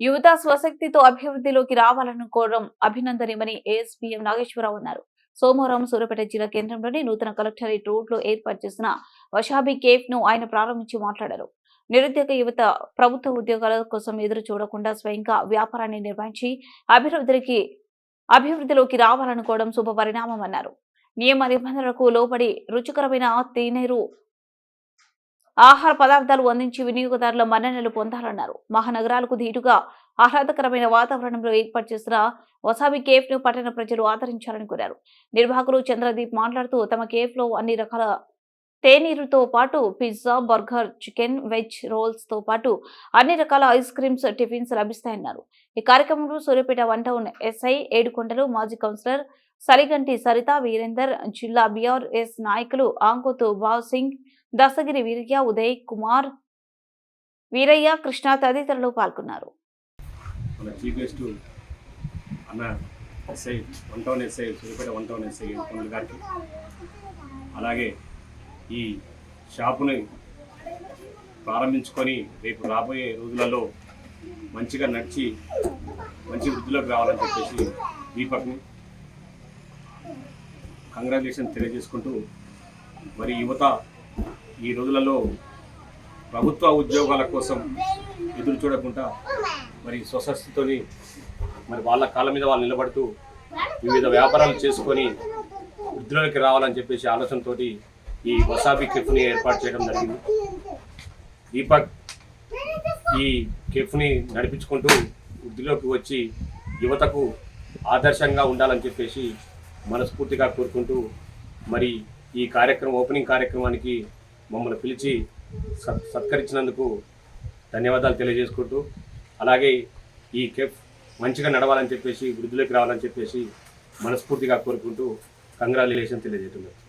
యువత స్వశక్తితో అభివృద్ధిలోకి రావాలనుకోవడం అభినందనీయమని ఏఎస్పీఎం నాగేశ్వరరావు అన్నారు. సోమవారం సూర్యాపేట జిల్లా కేంద్రంలోని నూతన కలెక్టరేట్ రోడ్లో ఏర్పాటు చేసిన వషాబి కేఫ్ను ఆయన ప్రారంభించి మాట్లాడారు. నిరుద్యోగ యువత ప్రభుత్వ ఉద్యోగాల కోసం ఎదురు చూడకుండా స్వయంగా వ్యాపారాన్ని నిర్వహించి అభివృద్ధికి అభివృద్ధిలోకి రావాలనుకోవడం శుభ పరిణామం అన్నారు. నియమ నిబంధనలకు లోబడి రుచికరమైన తేనేరు ఆహార పదార్థాలు అందించి వినియోగదారుల మన్ననలు పొందాలన్నారు. మహానగరాలకు ధీటుగా ఆహ్లాదకరమైన వాతావరణంలో ఏర్పాటు చేసిన వసాబీ కేఫ్ను పట్టణ ప్రజలు ఆదరించాలని కోరారు. నిర్వాహకులు చంద్రదీప్ మాట్లాడుతూ తమ కేఫ్లో అన్ని రకాల తేనీరుతో పాటు పిజ్జా బర్గర్ చికెన్ వెజ్ రోల్స్తో పాటు అన్ని రకాల ఐస్ క్రీమ్స్ టిఫిన్స్ లభిస్తాయన్నారు. ఈ కార్యక్రమంలో Suryapet one town SI Yedukondalu మాజీ కౌన్సిలర్ సలిగంటి సరిత వీరేందర్ జిల్లా బీఆర్ఎస్ నాయకులు ఆంకోతు బావ్ సింగ్ దశగిరి వీరయ్య ఉదయ్ కుమార్ వీరయ్య కృష్ణ తదితరులు పాల్గొన్నారు. ఎస్ఐ ఎస్ఐ అలాగే ఈ షాపుని ప్రారంభించుకొని రేపు రాబోయే రోజులలో మంచిగా నడిచి మంచి వృద్ధిలోకి రావాలని చెప్పేసి దీపక్ని కంగ్రాచులేషన్ తెలియజేసుకుంటూ మరి యువత ఈ రోజులలో ప్రభుత్వ ఉద్యోగాల కోసం ఎదురు చూడకుండా మరి స్వశక్తితోని మరి వాళ్ళ కాళ్ళ మీద వాళ్ళు నిలబడుతూ వివిధ వ్యాపారాలు చేసుకొని వృద్ధిలోకి రావాలని చెప్పేసి ఆలోచనతోటి ఈ వసాబి కెఫ్ని ఏర్పాటు చేయడం జరిగింది. దీపక్ ఈ కెఫ్ని నడిపించుకుంటూ వృద్ధిలోకి వచ్చి యువతకు ఆదర్శంగా ఉండాలని చెప్పేసి మనస్ఫూర్తిగా కోరుకుంటూ మరి ఈ కార్యక్రమం ఓపెనింగ్ కార్యక్రమానికి మమ్మల్ని పిలిచి సత్ సత్కరించినందుకు ధన్యవాదాలు తెలియజేసుకుంటూ అలాగే ఈ కెఫ్ మంచిగా నడవాలని చెప్పేసి వృద్ధిలోకి రావాలని చెప్పేసి మనస్ఫూర్తిగా కోరుకుంటూ కంగ్రాచులేషన్ తెలియజేస్తున్నాను